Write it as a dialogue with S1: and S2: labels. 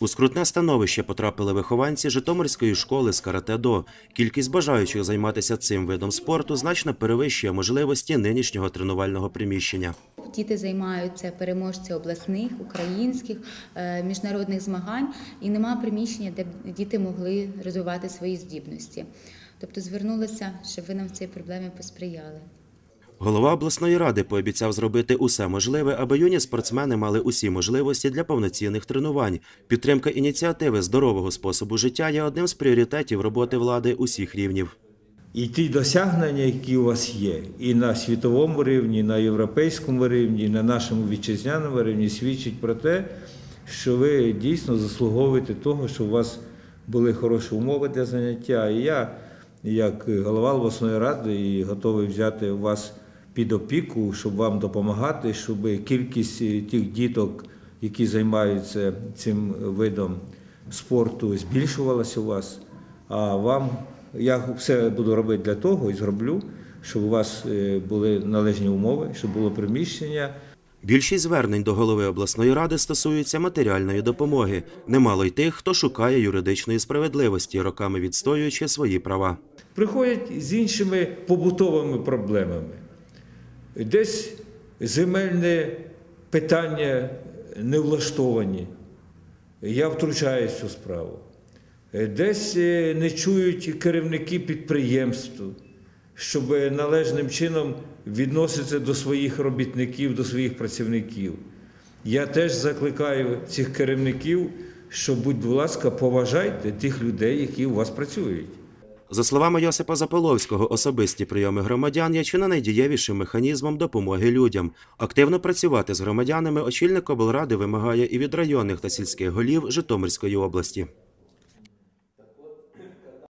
S1: У скрутне становище потрапили вихованці Житомирської школи з карате-до. Кількість бажаючих займатися цим видом спорту значно перевищує можливості нинішнього тренувального приміщення.
S2: Діти займаються переможці обласних, українських, е, міжнародних змагань, і нема приміщення, де б діти могли розвивати свої здібності. Тобто звернулася, щоб ви нам в цій проблемі посприяли.
S1: Голова обласної ради пообіцяв зробити усе можливе, аби юні спортсмени мали усі можливості для повноцінних тренувань. Підтримка ініціативи здорового способу життя є одним з пріоритетів роботи влади усіх рівнів.
S3: І ті досягнення, які у вас є, і на світовому рівні, і на європейському рівні, і на нашому вітчизняному рівні, свідчать про те, що ви дійсно заслуговуєте того, що у вас були хороші умови для заняття. І я, як голова обласної ради, і готовий взяти у вас під опіку, щоб вам допомагати, щоб кількість е, тих діток, які займаються цим видом спорту, збільшувалася у вас. А вам я все буду робити для того і зроблю, щоб у вас е, були належні умови, щоб було приміщення.
S1: Більшість звернень до голови обласної ради стосуються матеріальної допомоги. Немало й тих, хто шукає юридичної справедливості, роками відстоюючи свої права.
S3: Приходять з іншими побутовими проблемами. Десь земельне питання не влаштовані. Я втручаюсь цю справу. Десь е, не чують керівники підприємств, щоб належним чином відноситися до своїх робітників, до своїх працівників. Я теж закликаю цих керівників, що, будь ласка, поважайте тих людей, які у вас працюють.
S1: За словами Йосипа Заполовського, особисті прийоми громадян є чи не найдієвішим механізмом допомоги людям. Активно працювати з громадянами очільник облради вимагає і від районних та сільських голів Житомирської області.